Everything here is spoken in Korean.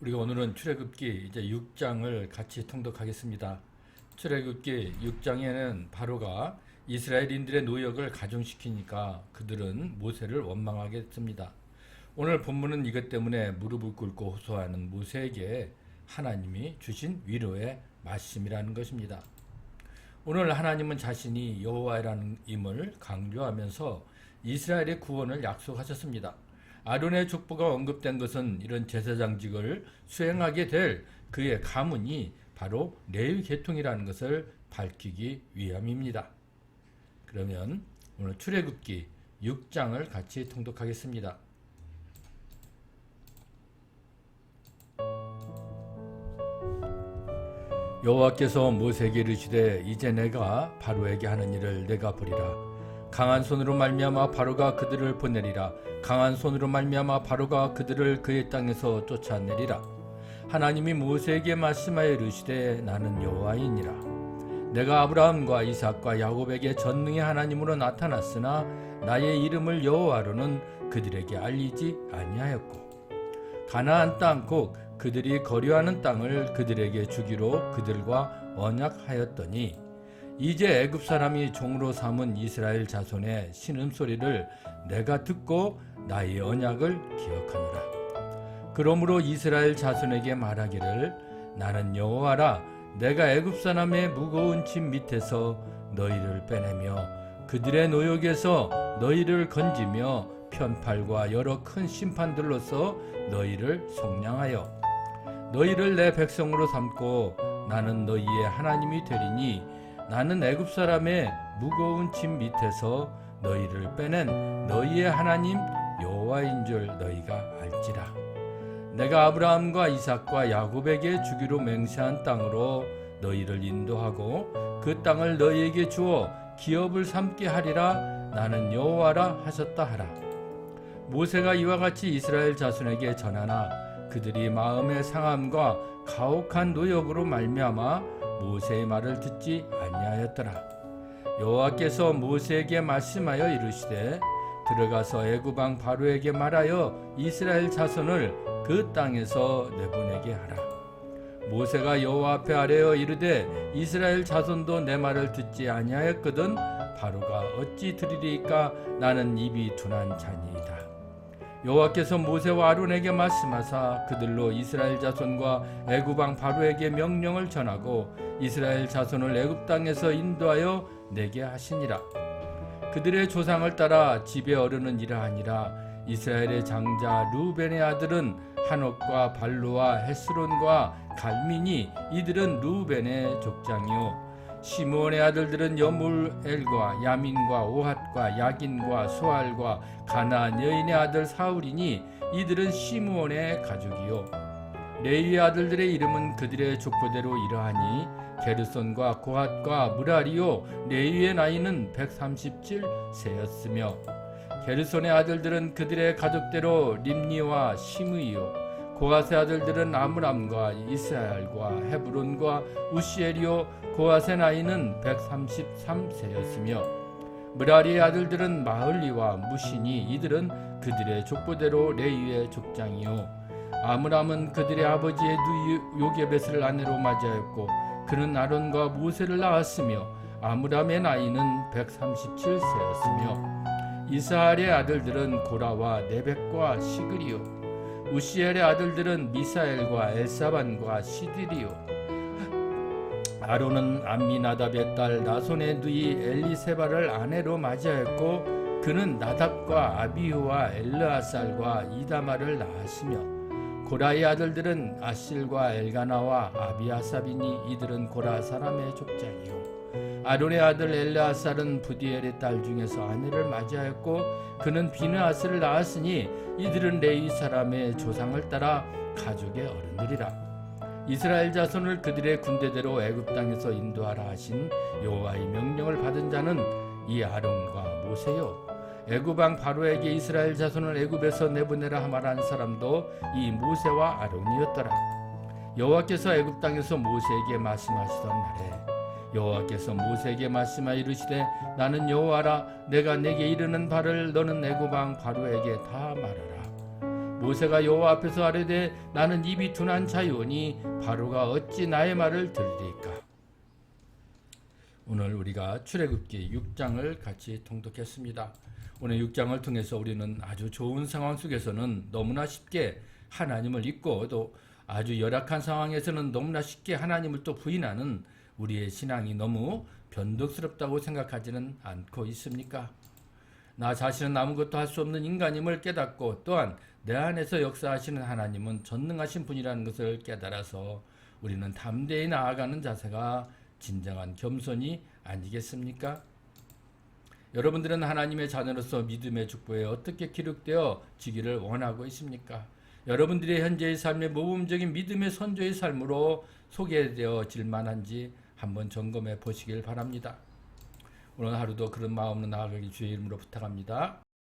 우리가 오늘은 출애굽기 이제 6장을 같이 통독하겠습니다. 출애굽기 6장에는 바로가 이스라엘인들의 노역을 가중시키니까 그들은 모세를 원망하게 했습니다. 오늘 본문은 이것 때문에 무릎을 꿇고 호소하는 모세에게 하나님이 주신 위로의 말씀이라는 것입니다. 오늘 하나님은 자신이 여호와라는 임을 강조하면서 이스라엘의 구원을 약속하셨습니다. 아론의 족보가 언급된 것은 이런 제사장직을 수행하게 될 그의 가문이 바로 레위 계통이라는 것을 밝히기 위함입니다. 그러면 오늘 출애굽기 6장을 같이 통독하겠습니다. 여호와께서 모세에게 이르시되 이제 내가 바로에게 하는 일을 내가 보리라 강한 손으로 말미암아 바로가 그들을 보내리라. 강한 손으로 말미암아 바로가 그들을 그의 땅에서 쫓아내리라. 하나님이 모세에게 말씀하여 이르시되 나는 여호와이니라. 내가 아브라함과 이삭과 야곱에게 전능의 하나님으로 나타났으나 나의 이름을 여호와로는 그들에게 알리지 아니하였고 가나안 땅 곧 그들이 거류하는 땅을 그들에게 주기로 그들과 언약하였더니 이제 애굽 사람이 종으로 삼은 이스라엘 자손의 신음 소리를 내가 듣고 나의 언약을 기억하노라. 그러므로 이스라엘 자손에게 말하기를 나는 여호와라 내가 애굽 사람의 무거운 짐 밑에서 너희를 빼내며 그들의 노역에서 너희를 건지며 편팔과 여러 큰 심판들로서 너희를 속량하여 너희를 내 백성으로 삼고 나는 너희의 하나님이 되리니 나는 애굽 사람의 무거운 짐 밑에서 너희를 빼낸 너희의 하나님 여호와인 줄 너희가 알지라. 내가 아브라함과 이삭과 야곱에게 주기로 맹세한 땅으로 너희를 인도하고 그 땅을 너희에게 주어 기업을 삼게 하리라. 나는 여호와라 하셨다 하라. 모세가 이와 같이 이스라엘 자손에게 전하나 그들이 마음의 상함과 가혹한 노역으로 말미암아 모세의 말을 듣지 아니하였더라. 여호와께서 모세에게 말씀하여 이르시되 들어가서 애굽 왕 바로에게 말하여 이스라엘 자손을 그 땅에서 내보내게 하라. 모세가 여호와 앞에 아뢰어 이르되 이스라엘 자손도 내 말을 듣지 아니하였거든 바로가 어찌 들으리까 나는 입이 둔한 자니이다. 여호와께서 모세와 아론에게 말씀하사 그들로 이스라엘 자손과 애굽 왕 바로에게 명령을 전하고 이스라엘 자손을 애굽 땅에서 인도하여 내게 하시니라. 그들의 조상을 따라 집에 어르는 이러하니라. 이스라엘의 장자 루벤의 아들은 한옥과 발루와 헤스론과 갈민이 이들은 루벤의 족장이요 시므온의 아들들은 여물엘과 야민과 오핫과 야긴과 소알과 가나안 여인의 아들 사울이니 이들은 시므온의 가족이요. 레위의 아들들의 이름은 그들의 족보대로 이러하니 게르손과 고핫과 무라리요 레위의 나이는 137세였으며 게르손의 아들들은 그들의 가족대로 림니와 시므이요 고아세 아들들은 아므람과 이스라엘과 헤브론과 우시엘이요 고아세 나이는 133세였으며 무라리의 아들들은 마흘리와 무시니 이들은 그들의 족보대로 레위의 족장이요. 아므람은 그들의 아버지의 누이 요게벳을 아내로 맞이하였고 그는 아론과 모세를 낳았으며 아므람의 나이는 137세였으며 이스라엘의 아들들은 고라와 네벡과 시그리요 우시엘의 아들들은 미사엘과 엘사반과 시드리요. 아론은 암미나답의 딸 나손의 누이 엘리세바를 아내로 맞이하였고 그는 나답과 아비후와 엘르아살과 이다마를 낳았으며 고라의 아들들은 아실과 엘가나와 아비아삽이니 이들은 고라 사람의 족장이요 아론의 아들 엘르아살은 부디엘의 딸 중에서 아내를 맞이하였고 그는 비느아스를 낳았으니 이들은 레위 사람의 조상을 따라 가족의 어른들이라. 이스라엘 자손을 그들의 군대대로 애굽 땅에서 인도하라 하신 여호와의 명령을 받은 자는 이 아론과 모세요. 애굽 왕 바로에게 이스라엘 자손을 애굽에서 내보내라 말한 사람도 이 모세와 아론이었더라. 여호와께서 애굽 땅에서 모세에게 말씀하시던 날에 여호와께서 모세에게 말씀하여 이르시되 나는 여호와라 내가 내게 이르는 바를 너는 애굽 왕 바로에게 다 말하라 모세가 여호와 앞에서 아뢰되 나는 입이 둔한 자유니 바로가 어찌 나의 말을 들으리까 오늘 우리가 출애굽기 6장을 같이 통독했습니다. 오늘 6장을 통해서 우리는 아주 좋은 상황 속에서는 너무나 쉽게 하나님을 잊고 또 아주 열악한 상황에서는 너무나 쉽게 하나님을 또 부인하는 우리의 신앙이 너무 변덕스럽다고 생각하지는 않고 있습니까? 나 자신은 아무것도 할 수 없는 인간임을 깨닫고 또한 내 안에서 역사하시는 하나님은 전능하신 분이라는 것을 깨달아서 우리는 담대히 나아가는 자세가 진정한 겸손이 아니겠습니까? 여러분들은 하나님의 자녀로서 믿음의 축복에 어떻게 기록되어 지기를 원하고 있습니까? 여러분들의 현재의 삶의 모범적인 믿음의 선조의 삶으로 소개되어질 만한지 한번 점검해 보시길 바랍니다. 오늘 하루도 그런 마음으로 나아가기 주의 이름으로 부탁합니다.